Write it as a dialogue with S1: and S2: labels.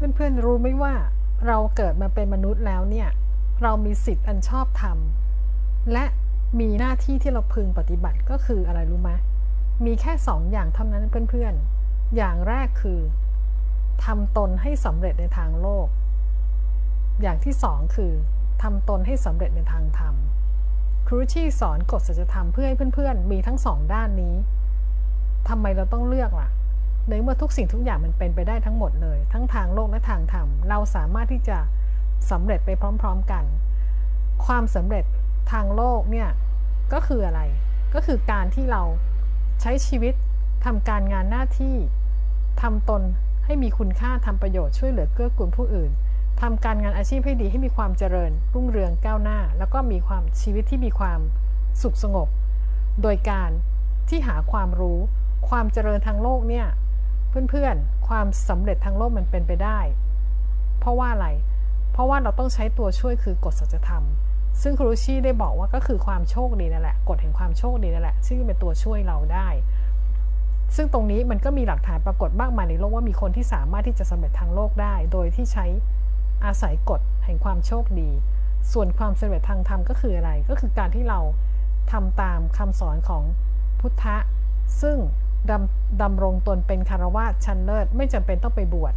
S1: เพื่อนๆรู้ไหมว่าเราเกิดมาเป็นมนุษย์แล้วเนี่ย เรามีสิทธิ์อันชอบธรรม และมีหน้าที่ที่เราพึงปฏิบัติก็คืออะไรรู้ไหมมีแค่สองอย่างเท่านั้นเพื่อนๆ อย่างแรกคือทำตนให้สำเร็จในทางโลก อย่างที่สองคือทำตนให้สำเร็จในทางธรรม ครูชี่สอนกฎสัจธรรมเพื่อให้เพื่อนๆ มีทั้งสองด้านนี้ทำไมเราต้องเลือกล่ะ ในเมื่อทุกสิ่งทุกอย่างมันเป็นไปได้ทั้งหมดเลย ทั้งทางโลกและทางธรรม เราสามารถที่จะสำเร็จไปพร้อม ๆกัน ความสำเร็จทางโลกเนี่ยก็คืออะไร ก็คือการที่เราใช้ชีวิตทำการงานหน้าที่ทำตนให้มีคุณค่าทำประโยชน์ช่วยเหลือเกื้อกูลผู้อื่นทำการงานอาชีพให้ดีให้มีความเจริญ รุ่งเรืองก้าวหน้า แล้วก็มีความชีวิตที่มีความสุขสงบ โดยการที่หาความรู้ ความเจริญทางโลกเนี่ย เพื่อนๆ ความสำเร็จทางโลกมันเป็นไปได้ เพราะว่าอะไร เพราะว่าเราต้องใช้ตัวช่วยคือกฎสัจธรรม ซึ่งครูชี่ได้บอกว่าก็คือความโชคดีนั่นแหละ กฎแห่งความโชคดีนั่นแหละ ซึ่งเป็นตัวช่วยเราได้ ซึ่งตรงนี้มันก็มีหลักฐานปรากฏมากมายในโลกว่ามีคนที่สามารถที่จะสำเร็จทางโลกได้ โดยที่ใช้อาศัยกฎแห่งความโชคดี ส่วนความสำเร็จทางธรรมก็คืออะไร ก็คือการที่เราทำตามคำสอนของพุทธะ ซึ่ง ดำดำรงตนเป็นคารวะชั้นเลิศ ไม่จำเป็นต้องไปบวช